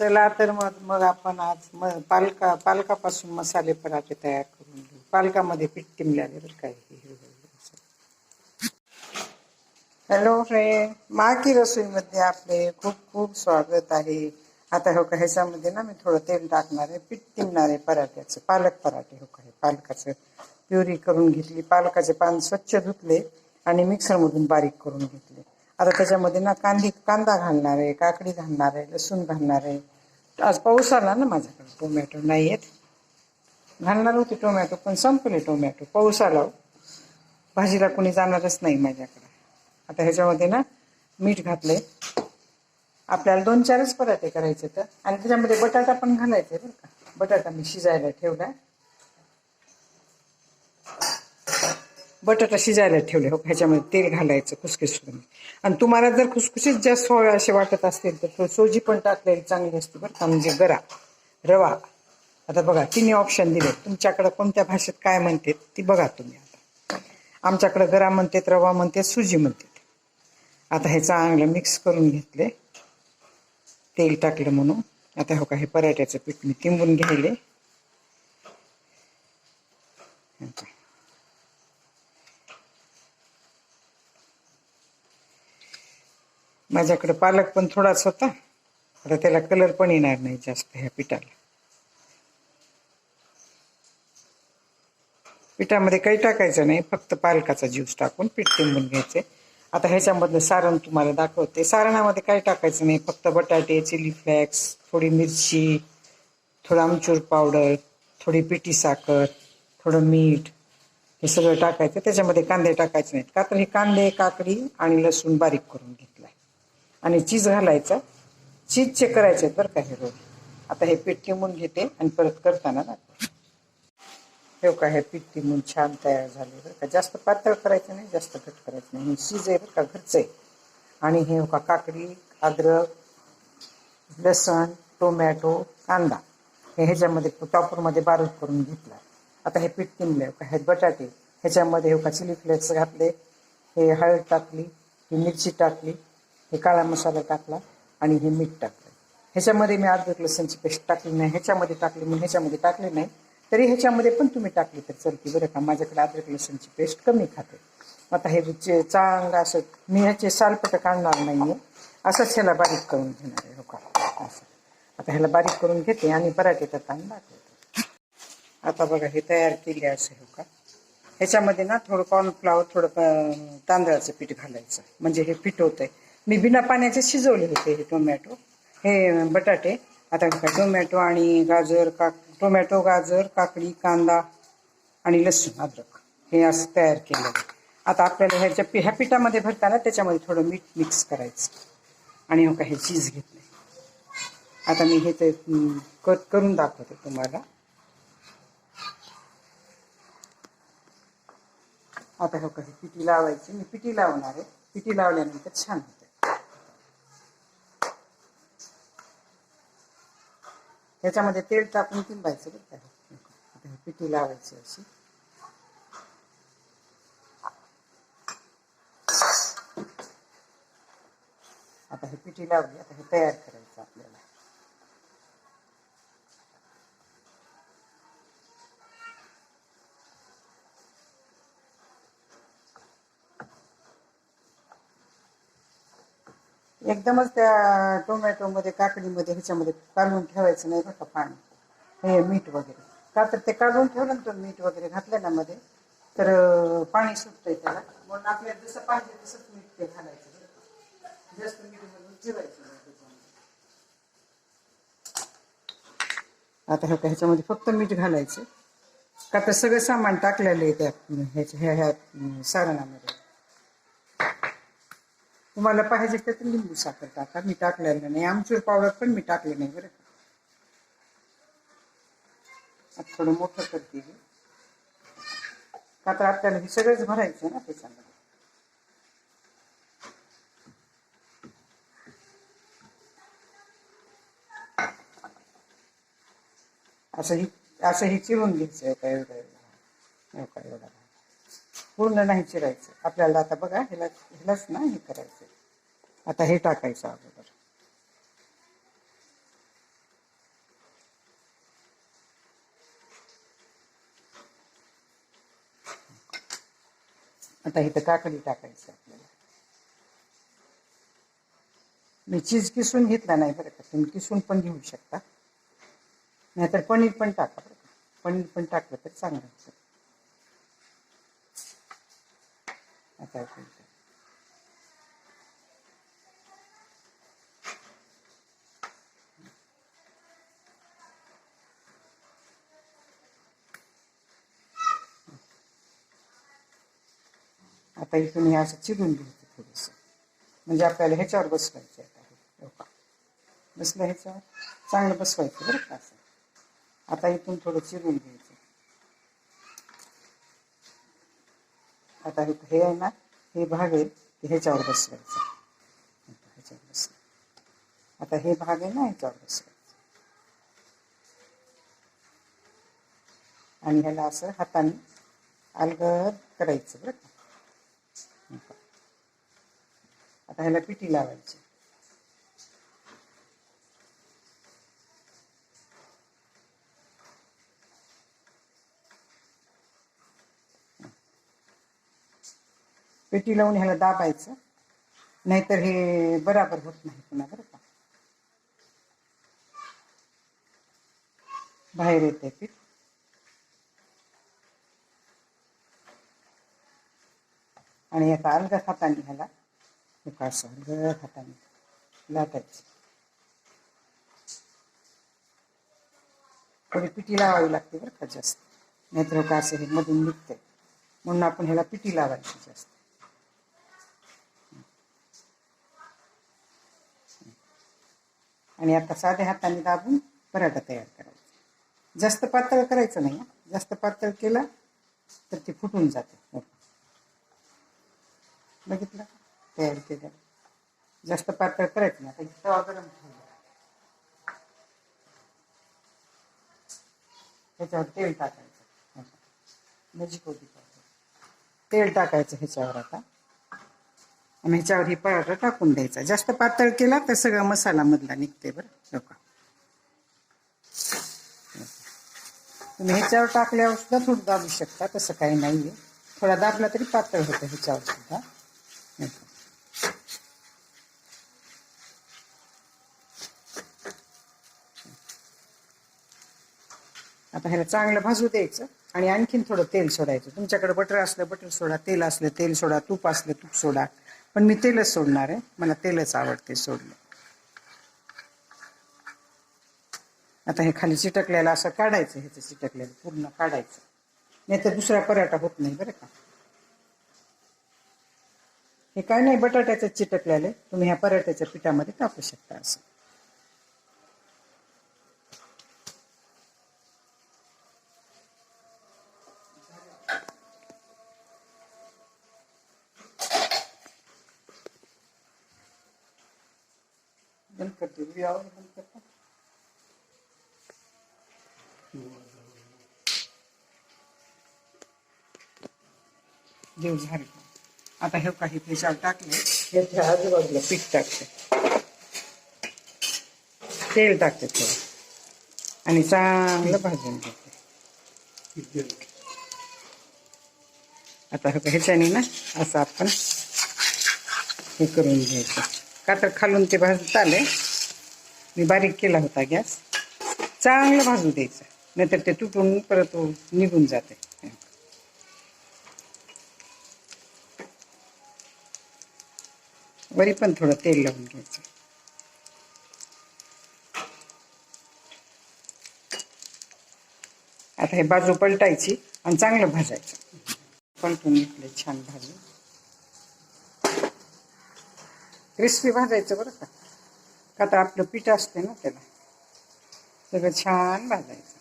चला तर मग मग आपण आज म पालका पालकापासून मसाले पराठे तयार करून घेऊ. पालकामध्ये पीठ टिमल्याले बरं काय हॅलो फ्रेंड माकी रसोईमध्ये आपले खूप खूप स्वागत आहे. आता हो का ह्याच्यामध्ये ना मी थोडं तेल टाकणार आहे पीठ टिमणार आहे पराठ्याचं पालक पराठे हो का हे पालकाचं. प्युरी करून घेतली पालकाचे पान स्वच्छ धुतले आणि मिक्सरमधून बारीक करून घेतले. आता त्याच्यामध्ये ना कांदी कांदा घालणार आहे काकडी घालणार आहे लसूण घालणार आहे. आज पाऊस आला ना माझ्याकडे टोमॅटो नाही आहेत. घालणार होते टोमॅटो पण संपले टोमॅटो. पाऊस आला. भाजीला कोणी जाणारच नाही माझ्याकडे. आता ह्याच्यामध्ये ना मीठ घातले आपल्याला दोन चारच पराठे करायचे तर आणि त्याच्यामध्ये बटाटा पण घालायचे बरं का. बटाटा मी शिजायला ठेवला. बटाटा शिजायला ठेवले. हो ह्याच्यामध्ये तेल घालायचं खुसखुस करून. आणि तुम्हाला जर खुसखुशीत जास्त हवे असे वाटत असतील तर सोजी पण टाकलेली चांगली असते बरं का. म्हणजे गरा रवा. आता बघा तिन्ही ऑप्शन दिले तुमच्याकडं कोणत्या भाषेत काय म्हणते ती बघा तुम्ही आता. आमच्याकडं गरा म्हणतात रवा म्हणतात सुजी म्हणतात. आता हे चांगलं मिक्स करून घेतले. तेल टाकलं म्हणून. आता हो का हे पराठ्याचं पीठ मी तिंबून घ्यायले हे पहा. माझ्याकडे पालक पण थोडाच होता. आता त्याला कलर पण येणार नाही जास्त ह्या पिठाला. पिठामध्ये काही टाकायचं नाही फक्त पालकाचा ज्यूस टाकून पीठ तिंबून घ्यायचे. आता ह्याच्यामधलं सारण तुम्हाला दाखवते. सारणामध्ये काही टाकायचं नाही फक्त बटाटे चिली फ्लेक्स थोडी मिरची थोडं आमचूर पावडर थोडी पिठी साखर थोडं मीठ हे सगळं टाकायचं. त्याच्यामध्ये कांदे टाकायचे नाहीत. का तर हे कांदे काकडी आणि लसूण बारीक करून घेतलाय आणि चीज घालायचा. चीजचे करायचे बरं का हे रोल आता हे पीठ टिमून घेते आणि परत करताना दाखव हे का हे पीठ टिमून छान तयार झाले बरं का. जास्त पातळ करायचं नाही जास्त घट करायचं नाही. हे चीज आहे बरं का घरचं आहे. आणि हे का काकडी अद्रक लसण टोमॅटो कांदा. हे ह्याच्यामध्ये टॉपरमध्ये बारीक करून घेतला. आता हे पीठ टिमले का हे बटाटे. ह्याच्यामध्ये हे का चिली फ्लेक्स घातले. हे हळद टाकली ही मिरची टाकली. हे काळा मसाला टाकला आणि हे मीठ टाकलं. ह्याच्यामध्ये मी अद्रक लसणची पेस्ट टाकली नाही ह्याच्यामध्ये टाकली मी ह्याच्यामध्ये टाकली नाही. तरी ह्याच्यामध्ये पण तुम्ही टाकली तर चलती बरं का माझ्याकडे अद्रक लसणची पेस्ट कमी खाते. आता हे जे चांगलं असं मी ह्याचे सालपट काढणार नाही आहे असंच ह्याला बारीक करून घेणार आहे हो का असं. आता ह्याला बारीक करून घेते आणि पराठे करताना दाखवते आता बघा हे तयार केले असं हो का? ह्याच्यामध्ये ना थोडं कॉर्नफ्लावर थोडं तांदळाचं पीठ घालायचं. म्हणजे हे पीठ होतंय. मी बिना पाण्याचे शिजवले होते हे टोमॅटो. हे बटाटे आता टोमॅटो आणि गाजर काक टोमॅटो गाजर काकडी कांदा आणि लसूण अद्रक. हे असं तयार केलं. आता आपल्याला ह्याच्या पि ह्या पिठामध्ये भरताना त्याच्यामध्ये थोडं मीठ मिक्स करायचं. आणि हो का हे चीज घेतले आता मी हे ते कट करून दाखवते तुम्हाला. आता हो का हे पिठी लावायची. मी पिठी लावणार आहे. पिठी लावल्यानंतर छान ह्याच्यामध्ये त्याच्यामध्ये तेल टाकून तिंबायचं बरं का हे. आता पिठी लावायची अशी आता हे पिठी लावली आता हे तयार करायचं आपल्याला एकदमच त्या टोमॅटोमध्ये काकडीमध्ये ह्याच्यामध्ये काढून ठेवायचं नाही बरं का पाणी. हे मीठ वगैरे. का तर ते काढून ठेवलं ना तो मीठ वगैरे घातलं ना मध्ये. तर पाणी सुटतंय त्याला. म्हणून आपल्याला जसं पाहिजे तसंच मीठ ते घालायचं जास्त मीठ घालून ठेवायचं आता ह्या ह्याच्यामध्ये फक्त मीठ घालायचं. का तर सगळं सामान टाकलेलं आहे त्या ह्याच्या ह्या ह्या सारणामध्ये. तुम्हाला पाहिजे तर तुम्ही लिंबू साखर टाका. मी टाकलेलं नाही. आमचूर पावडर पण मी टाकले नाही बरं. आता थोडं मोठं करते हे. का तर आपल्याला हे सगळंच भरायचं ना त्याच्यामध्ये. असं ही असं ही चिरून घ्यायचं आहे एवढा? एवढा एवढा. पूर्ण नाही चिरायचं आपल्याला आता बघा ह्याला ह्यालाच ना हे करायचं आता हे टाकायचं अगोदर. आता इथं काकडी टाकायचं आपल्याला. मी चीज किसून घेतला नाही बरं का. तुम्ही किसून पण घेऊ शकता. नाहीतर पनीर पण टाका बरं का. पनीर पण टाकलं तर चांगलं आपण इथं आता इथून हे असं चिरून म्हणजे आपल्याला ह्याच्यावर आता बसलं ह्याच्यावर चांगलं बसवायचं बरं का असं आता इथून थोडं चिरून आता हे हे आहे ना हे भाग आहे ह्याच्यावर बसवायचं. आता ह्याच्यावर बसवायचं आता हे भाग आहे ना ह्याच्यावर बसवायचं. आणि ह्याला असं हाताने अलगद करायचं बरं का. आता ह्याला पिठी लावायची. पेटी लावून ह्याला दाबायचं. नाहीतर हे बराबर होत नाही पुन्हा बरं का. बाहेर येते पीठ. आणि एका अलग हाताने ह्याला एका असं अलग हाताने. लाटायचं. थोडी पिठी लावावी लागते बरं का जास्त. नाहीतर हो का असं हे मधून निघतंय. म्हणून आपण ह्याला पिठी लावायची जास्त. आणि आता साध्या हाताने दाबून पराठा तयार करायचा. जास्त पातळ करायचं नाही जास्त पातळ केला तर ते फुटून जाते. बघितलं? तयार केलं. जास्त पातळ करायचं नाही. आता तवा गरम ठेवला त्याच्यावर तेल टाकायचं. हो. नजीक होती तेल टाकायचं ह्याच्यावर आता. आणि ह्याच्यावर हे पराठा टाकून द्यायचा. जास्त पातळ केला तर सगळा मसाला मधला निघते बरं. लोक तुम्ही ह्याच्यावर टाकल्यावर सुद्धा थोडं दाबू शकता तसं काही नाहीये. थोडा दाबला तरी पातळ होतं ह्याच्यावर सुद्धा. आता ह्याला चांगलं भाजू द्यायचं आणि आणखीन थोडं तेल सोडायचं. तुमच्याकडे बटर असलं बटर सोडा तेल असलं तेल सोडा तूप असलं तूप सोडा. पण मी तेलच सोडणार आहे. मला तेलच आवडते सोडले आता हे खाली चिटकलेलं असं काढायचं ह्याचं चिटकलेलं पूर्ण काढायचं. नाही तर दुसरा पराठा होत नाही बरं का. हे काय नाही बटाट्याचं चिटकलेलं तुम्ही ह्या पराठ्याच्या पिठामध्ये टाकू शकता असं. करते. व्हिडिओ आवाज बंद करता? देव झाले. आता हे काही त्याच्यावर टाकले. ह्याच्या आजूबाजूला पीठ टाकते. तेल टाकते थोडं. आणि चांगलं भाजून घेते. आता ह्याच्याने ना असं आपण हे करून घ्यायचं. का तर खालून ते भाजत आले. मी बारीक केला होता गॅस. चांगलं भाजू द्यायचं. नाहीतर ते तुटून परत निघून जाते. वरी पण थोडं तेल लावून घ्यायचं. आता हे बाजू पलटायची आणि चांगलं भाजायचं. पलटून घेतले छान भाजून. क्रिस्पी भाजायचं बरं का. का तर आपलं पीठ असते ना त्याला. सगळं छान भाजायचं.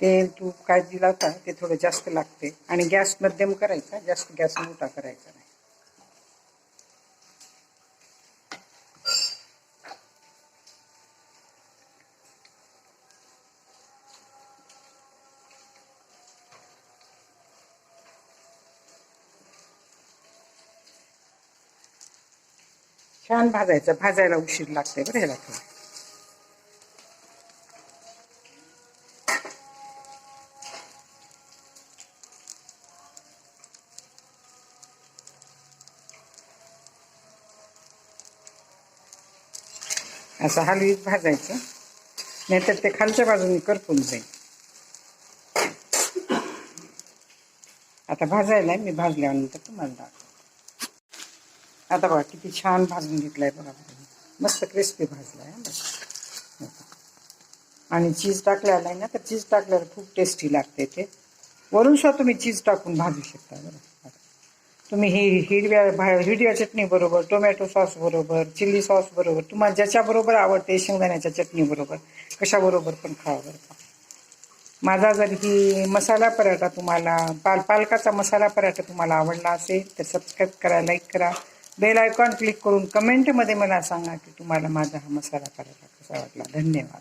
तेल तूप काय दिला होता ते थोडं जास्त लागते आणि गॅस मध्यम करायचा जास्त गॅस मोठा करायचा. छान भाजायचं. भाजायला उशीर लागते बरं ह्याला थोडं. असं हलवीत भाजायचं. नाहीतर ते खालच्या बाजूने करपून जाईल. आता भाजायला मी भाजल्यानंतर तुम्हाला दाखव आता बघा किती छान भाजून घेतलाय बघा. मस्त क्रिस्पी भाजलाय आहे आणि चीज टाकल्याला नाही ना तर चीज टाकल्यावर खूप टेस्टी लागते ते. वरून सुद्धा तुम्ही चीज टाकून भाजू शकता बरं. तुम्ही ही हिरव्या भा- हिरव्या चटणी बरोबर टोमॅटो सॉस बरोबर चिल्ली सॉस बरोबर तुम्हाला ज्याच्याबरोबर आवडते शेंगदाण्याच्या चटणी बरोबर कशाबरोबर पण खावा बरं का. माझा जर ही मसाला पराठा तुम्हाला पाल पालकाचा मसाला पराठा तुम्हाला आवडला असेल तर सबस्क्राईब करा लाईक करा. बेल आयकॉन क्लिक करून कमेंटमध्ये मला सांगा की तुम्हाला माझा हा मसाला करायचा कसा वाटला. धन्यवाद.